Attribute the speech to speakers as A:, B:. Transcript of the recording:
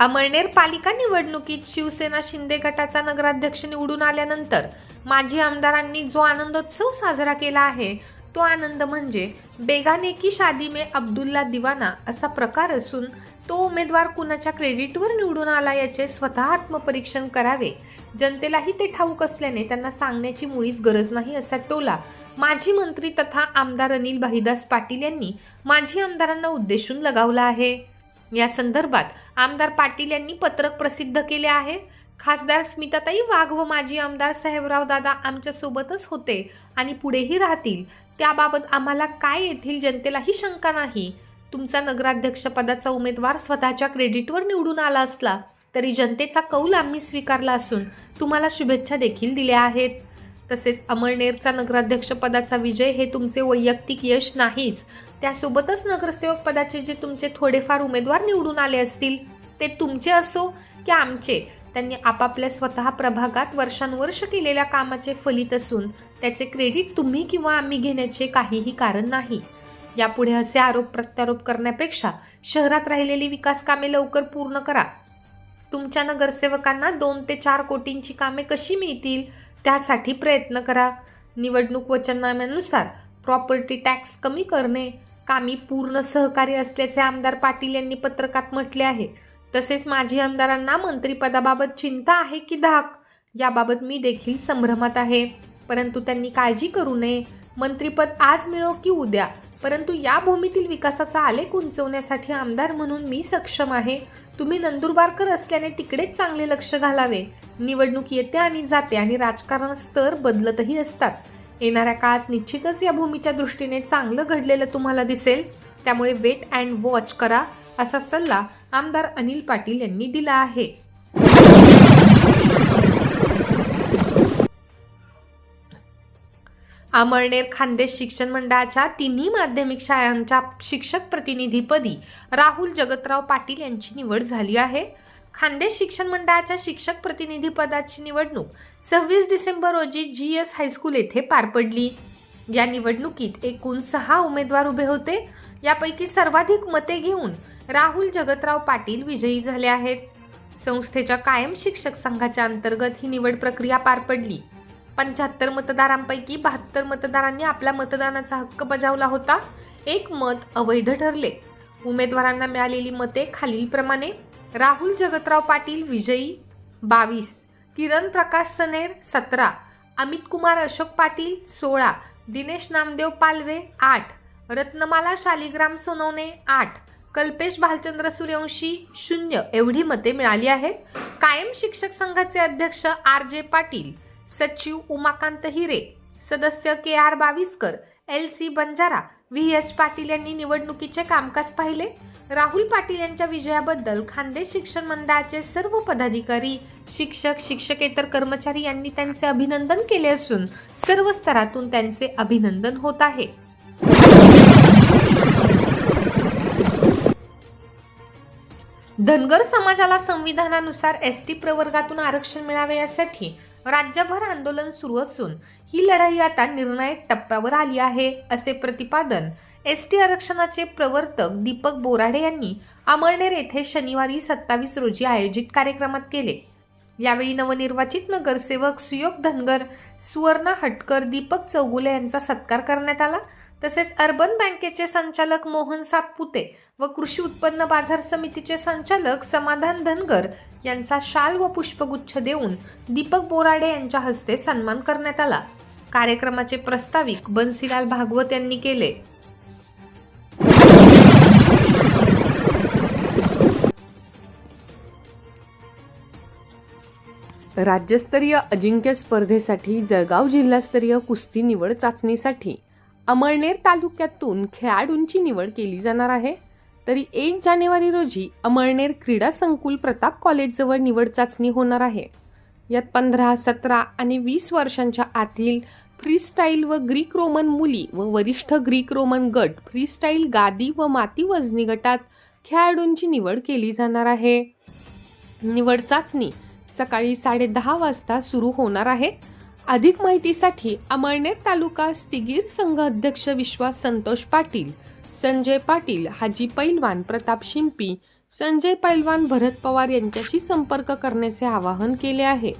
A: अमळनेर पालिका निवडणुकीत शिवसेना शिंदे गटाचा नगराध्यक्ष निवडून आल्यानंतर माजी आमदारांनी जो आनंदोत्सव साजरा केला आहे तो आनंद म्हणजे बेगाने की शादी में अब्दुल्ला दिवाना असा प्रकार असून तो उमेदवार कुणाच्या क्रेडिटवर निवडून आला याचे स्वतः आत्मपरीक्षण करावे. जनतेलाही ते ठाऊक असल्याने त्यांना सांगण्याची मुळीच गरज नाही असा टोला माजी मंत्री तथा आमदार अनिल भाईदास पाटील यांनी माजी आमदारांना उद्देशून लगावला आहे. या संदर्भात आमदार पाटील यांनी पत्रक प्रसिद्ध केले आहे. खासदार स्मिताताई वाघ व माजी आमदार साहेबराव दादा आमच्यासोबतच होते आणि पुढेही राहतील. त्याबाबत आम्हाला काय येथील जनतेलाही शंका नाही. तुमचा नगराध्यक्षपदाचा उमेदवार स्वतःच्या क्रेडिटवर निवडून आला असला तरी जनतेचा कौल आम्ही स्वीकारला असून तुम्हाला शुभेच्छा देखील दिल्या आहेत. तसेच अमळनेरचा नगराध्यक्षपदाचा विजय हे तुमचे वैयक्तिक यश नाहीच. त्यासोबतच नगरसेवक पदाचे जे तुमचे थोडेफार उमेदवार निवडून आले असतील ते तुमचे असो की आमचे. त्यांनी आपापल्या स्वतः प्रभागात वर्षानुवर्ष केलेल्या कामाचे फलित असून त्याचे क्रेडिट तुम्ही किंवा आम्ही घेण्याचे काहीही कारण नाही. यापुढे असे आरोप प्रत्यारोप करण्यापेक्षा शहरात राहिलेली विकास कामे लवकर पूर्ण करा. तुमच्या नगरसेवकांना दोन ते चार कोटींची कामे कशी मिळतील? त्यासाठी प्रयत्न करा. निवडणूक वचननाम्यानुसार प्रॉपर्टी टॅक्स कमी करणे. कामी पूर्ण सहकार्य असल्याचे आमदार पाटील यांनी पत्रकात म्हटले आहे. तसेच माजी आमदारांना मंत्रिपदाबाबत चिंता आहे की धाक. याबाबत मी देखील संभ्रमात आहे. परंतु त्यांनी काळजी करू नये. मंत्रिपद आज मिळो की उद्या? परंतु या भूमीतील विकासाचा आलेख उंचवण्यासाठी आमदार म्हणून मी सक्षम आहे. तुम्ही नंदुरबारकर असल्याने तिकडेच चांगले लक्ष घालावे. निवडणूक येते आणि जाते आणि राजकारण स्तर बदलतही असतात. येणाऱ्या काळात निश्चितच या भूमीच्या दृष्टीने चांगलं घडलेलं तुम्हाला दिसेल. त्यामुळे वेट अँड वॉच करा असा सल्ला आमदार अनिल पाटील यांनी दिला आहे. अमळनेर खानदेश शिक्षण मंडळाच्या तिन्ही माध्यमिक शाळांच्या शिक्षक प्रतिनिधीपदी राहुल जगतराव पाटील यांची निवड झाली आहे. खानदेश शिक्षण मंडळाच्या शिक्षक प्रतिनिधी पदाची निवडणूक सव्वीस डिसेंबर रोजी जी एस हायस्कूल येथे पार पडली. या निवडणुकीत एकूण सहा उमेदवार उभे होते. यापैकी सर्वाधिक मते घेऊन राहुल जगतराव पाटील विजयी झाले आहेत. संस्थेच्या कायम शिक्षक संघाच्या अंतर्गत ही निवड प्रक्रिया पार पडली. पंच्याहत्तर मतदारांपैकी बहात्तर मतदारांनी आपला मतदानाचा हक्क बजावला होता. एक मत अवैध ठरले. उमेदवारांना मिळालेली मते खालीलप्रमाणे. राहुल जगतराव पाटील विजयी बावीस. किरण प्रकाश सनेर सतरा. अमित कुमार अशोक पाटील सोळा. दिनेश नामदेव पालवे आठ. रत्नमाला शालिग्राम सोनवणे आठ. कल्पेश भालचंद्र सूर्यवंशी शून्य. एवढी मते मिळाली आहेत. कायम शिक्षक संघाचे अध्यक्ष आर जे पाटील. सचिव उमाकांत हिरे सदस्य K R Baviskar L C Banjara V H Patil यांनी निवडणुकीचे कामकाज पाहिले. राहुल पाटील यांच्या विजयाबद्दल खानदेश शिक्षण मंडळाचे सर्व पदाधिकारी शिक्षक शिक्षकेतर कर्मचारी यांनी त्यांचे अभिनंदन केले असून सर्व स्तरातून त्यांचे अभिनंदन होत आहे. धनगर समाजाला संविधानानुसार एस टी प्रवर्गातून आरक्षण मिळावे यासाठी राज्यभर आंदोलन सुरू असून ही लढाई आता निर्णायक टप्प्यावर आली आहे असे प्रतिपादन एस टी आरक्षणाचे प्रवर्तक दीपक बोराडे यांनी अमळनेर येथे शनिवारी सत्तावीस रोजी आयोजित कार्यक्रमात केले. यावेळी नवनिर्वाचित नगरसेवक सुयोग धनगर सुवर्णा हटकर दीपक चौगुले यांचा सत्कार करण्यात आला. तसेच अर्बन बँकेचे संचालक मोहन सातपुते व कृषी उत्पन्न बाजार समितीचे संचालक समाधान धनगर यांचा शाल व पुष्पगुच्छ देऊन दीपक बोराडे यांच्या हस्ते सन्मान करण्यात आला. कार्यक्रमाचे प्रस्ताविक बन्सीलाल भागवत यांनी केले.
B: राज्यस्तरीय अजिंक्य स्पर्धेसाठी जळगाव जिल्हास्तरीय कुस्ती निवड चाचणीसाठी अमळनेर तालुक्यातून खेळाडूंची निवड केली जाणार आहे. तरी एक जानेवारी रोजी अमळनेर क्रीडा संकुल प्रताप कॉलेजजवळ निवड चाचणी होणार आहे. यात पंधरा सतरा आणि वीस वर्षांच्या आतील फ्रीस्टाईल व ग्रीक रोमन मुली व वरिष्ठ ग्रीक रोमन गट फ्रीस्टाईल गादी व माती वजनी गटात खेळाडूंची निवड केली जाणार आहे. निवड चाचणी सकाळी साडेदहा वाजता सुरू होणार आहे. अधिक माहितीसाठी अमळनेर तालुका स्थिगीर संघ अध्यक्ष विश्वास संतोष पाटील संजय पाटील हाजी पैलवान प्रताप शिंपी संजय पैलवान भरत पवार यांच्याशी संपर्क करण्याचे आवाहन केले आहे.